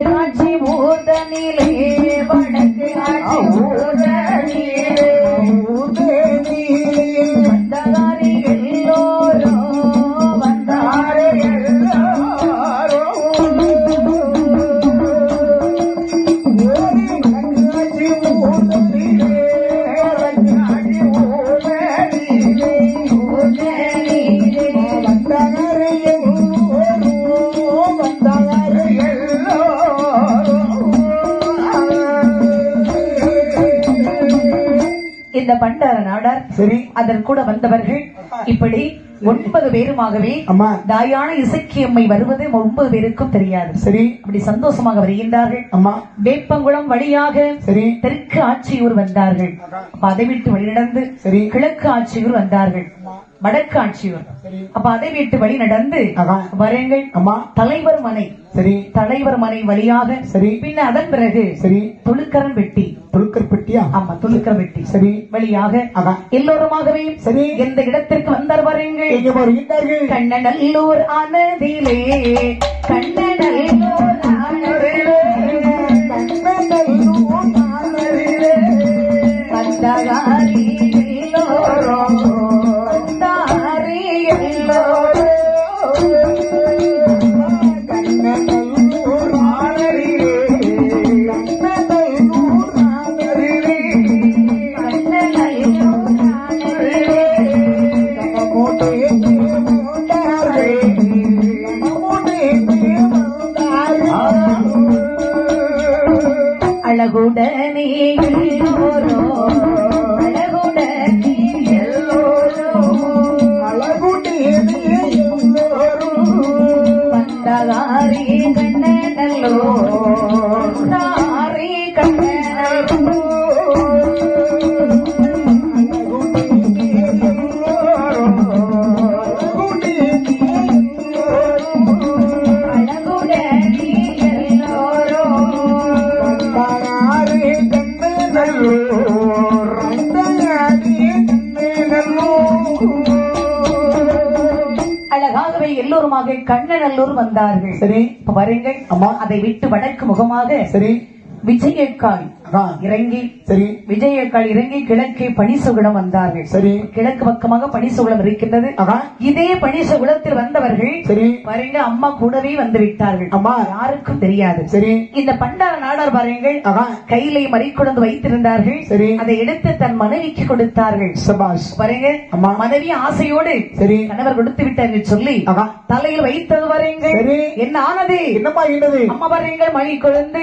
राज़ी भूत नीले बड़के राज़ी भूत இந்த பண்டார நாடார் சரி. அதன் கூட வந்தவர்கள் இப்படி ஒன்பது பேருமாகவே தாயான இசக்கியம்மை வருவது ஒன்பது பேருக்கும் தெரியாது. சரி. அப்படி சந்தோஷமாக வருகின்றார்கள். அம்மா. வேப்பங்குளம் வழியாக சரி. தெற்கு ஆட்சியூர் வந்தார்கள். அதை விட்டு வழி நடந்து சரி. கிழக்கு ஆட்சியூர் வந்தார்கள். வடக்கு ஆட்சியூர் சரி. அப்ப அதை விட்டு வழி நடந்து வரங்கள் அம்மா. தலைவர் மனை. சரி. தலைவர் மனை வழியாக சரி. பின்ன அதன் பிறகு சரி. துளுக்கரன் வெட்டி துலுக்கர் பெட்டியா? ஆமா துளுக்கரன் வெட்டி சரி. வழியாக எல்லோருமாகவே சரி. எந்த இடத்திற்கு வந்தார் வருகின்றார்கள் கண்ணநல்லூர் ஆனதிலே கண்ணநல்லூர் அழகுடனே எல்லோரும் அழகுடனே எல்லோரும். வந்தாரி கண்ணனல்லோ. அழகாகவே எல்லோருமாக கண்ணநல்லூர் வந்தார்கள். சரி. வருங்கள் அம்மா அதை விட்டு வடக்கு முகமாக சரி. விஜயக்காய் இறங்கி சரி. விஜயக்காய் இறங்கி கிழக்கே பனிசுகுடம் வந்தார்கள். சரி. கிழக்கு பக்கமாக பனிசுகுளம் இருக்கின்றது. இதே பனிசுகுளத்தில் வந்தவர்கள் சரி. பாருங்க அம்மா கூடவே வந்து விட்டார்கள் அம்மா. யாருக்கும் தெரியாது. சரி. இந்த பண்டார நாடார் பாருங்கள் கையிலே மறிக்குழந்து வைத்திருந்தார்கள். சரி. அதை எடுத்து தன் மனைவிக்கு கொடுத்தார்கள். சபாஷ். பாருங்க அம்மா. மனைவி ஆசையோடு சரி. கணவர் கொடுத்து விட்டார்கள் சொல்லி தலையில் வைத்தது பாருங்கள். சரி. என்ன ஆனது? என்னப்பா என்னது அம்மா பாருங்கள் மணி குழந்தை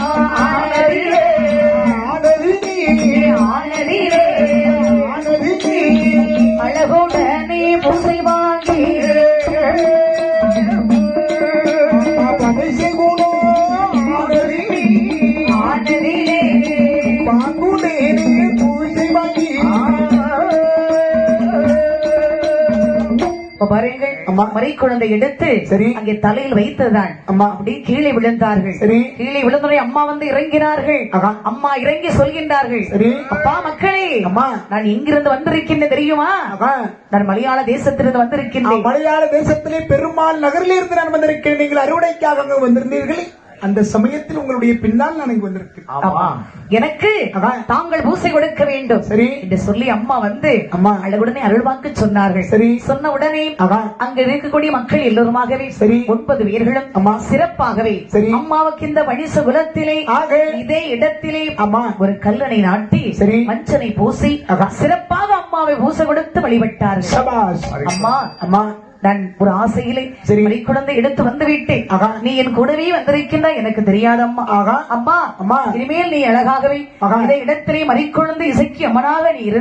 பாருங்கள் அம்மா. மறை குழந்தை எடுத்து சரி. அங்கே தலையில் வைத்ததுதான் அம்மா. அப்படியே கீழே விழுந்தார்கள் சரி. கீழே விழுந்தோடனே அம்மா வந்து இறங்கினார்கள். அம்மா இறங்கி சொல்கின்றார்கள் சரி. அப்பா மக்களே அம்மா. நான் எங்கிருந்து வந்திருக்கின்றேன் தெரியுமா நான் மலையாள தேசத்திலிருந்து வந்திருக்கின்றேன் மலையாள தேசத்திலே பெருமாள் நகரில் இருந்து நான் வந்திருக்கேன் நீங்கள் அறுவடைக்காக வந்திருந்தீர்கள் அந்த சமயத்தில் உங்களுடைய பின்னால் நான் இங்கு வந்திருக்கேன் ஆமா. எனக்கு அதான். தாங்கள் பூசை கொடுக்க வேண்டும் சரி. என்று சொல்லி அம்மா வந்து அம்மா. அழகுடனே அருள்வாக்கு சொன்னார்கள் சரி. சொன்ன உடனே. அங்க இருக்கக்கூடிய மக்கள் எல்லோருமாகவே சரி. ஒன்பது பேர்களும் அம்மா. சிறப்பாகவே சரி. அம்மாவுக்கு இந்த வணிச குலத்திலே ஆக. இதே இடத்திலே அம்மா. ஒரு கல்லணை நாட்டி சரி. மஞ்சனை பூசி. சிறப்பாக அம்மாவை பூசை கொடுத்து வழிபட்டார்கள் சபாஷ் அம்மா அம்மா நான் ஒரு ஆசையிலே சரி. குழந்தை எடுத்து வந்து விட்டேன். நீ என் கூடவே வந்திருக்கின்றாய் எனக்கு தெரியாதம்மா ஆகா அம்மா அம்மா. இனிமேல் நீ அழகாகவே. இதை இடத்திலே மறிக்குழந்து இசைக்கு அம்மனாக நீ